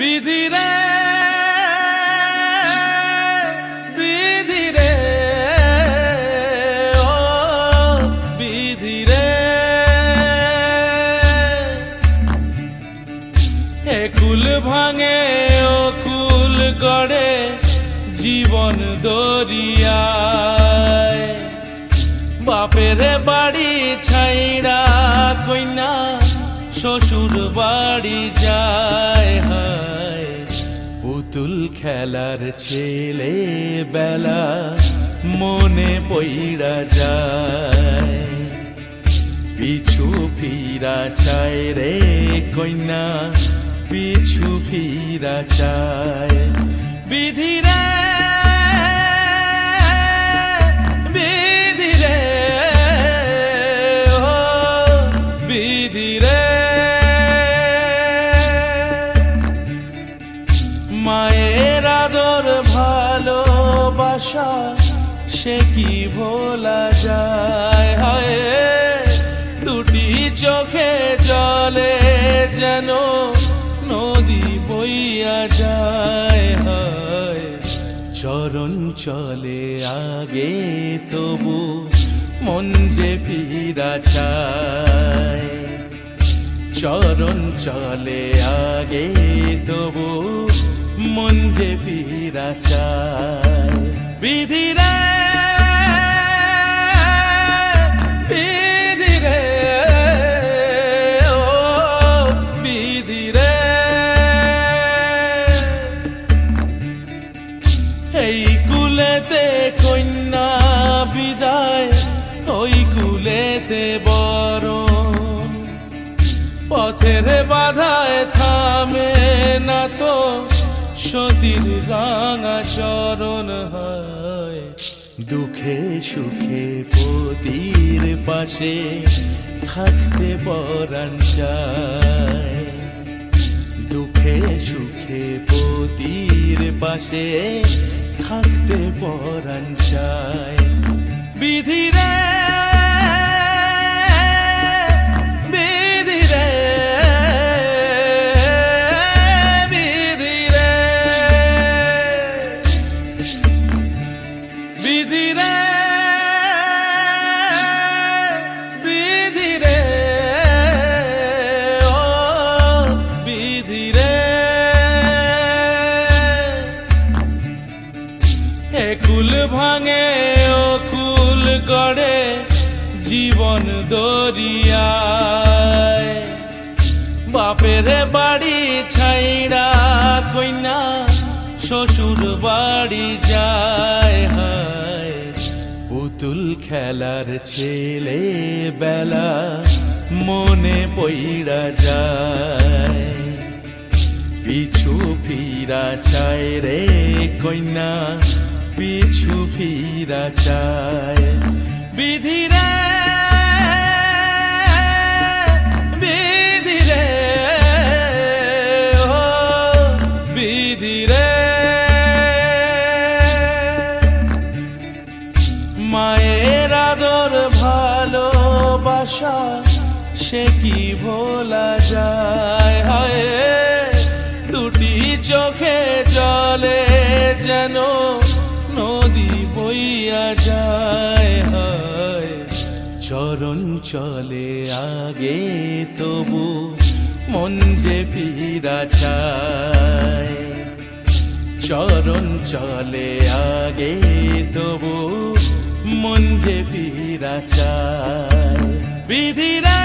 বিধি রে বিধি রে, ও বিধি রে। এ কুল ভাঙে, ও কুল গড়ে জীবন দরিয়ায়। বাপের বাড়ি কইনা শ্বশুর বাড়ি যায়, হায়। পুতুল খেলার ছেলে বেলা মনে পইড়া যায়। পিছু ফিরা চায় রে কইনা, পিছু ফিরা চায়। বিধি রে বিধি রে, ও বিধি ভালোবাসা সে কি ভোলা যায়? হায় দুটি চোখে জলে যেন নদী বইয়া যায়। হায়, চরণ চলে আগে তবু মন যে ফিরা চায়। চরণ চলে আগে তবু মন যে ফিরা চায়। বিধি রে বিধি রে ও বিধিরে এই কুলেতে কন্যা বিদায় বরণ। পথের বাধায় থামে সতীর রাঙা চরণ হয়। দুঃখে সুখে পতির পাশে থাকতে পরাণ দুঃখে সুখে পতির পাশে থাকতে পরাণ চায়। বিধি কুল ভাঙে ও কুল গড়ে জীবন দরিয়ায়। বাপের বাড়ি ছাইড়া কইনা, শ্বশুর বাড়ি যায় হায়। পুতুল খেলার ছেলে বেলা মনে পইড়া যায়। পিছু ফিরা চায় রে কন্যা পিছু ফিরা চায়। বিধি রে বিধি রে, ও বিধি রে। মায়ের আদর ভালোবাসা, সে কি ভোলা যায়? যায় হয়। চরণ চলে আগে তবু মন যে ফিরা চায়। চরণ চলে আগে তবু মন যে ফিরা চায়। বিধি রে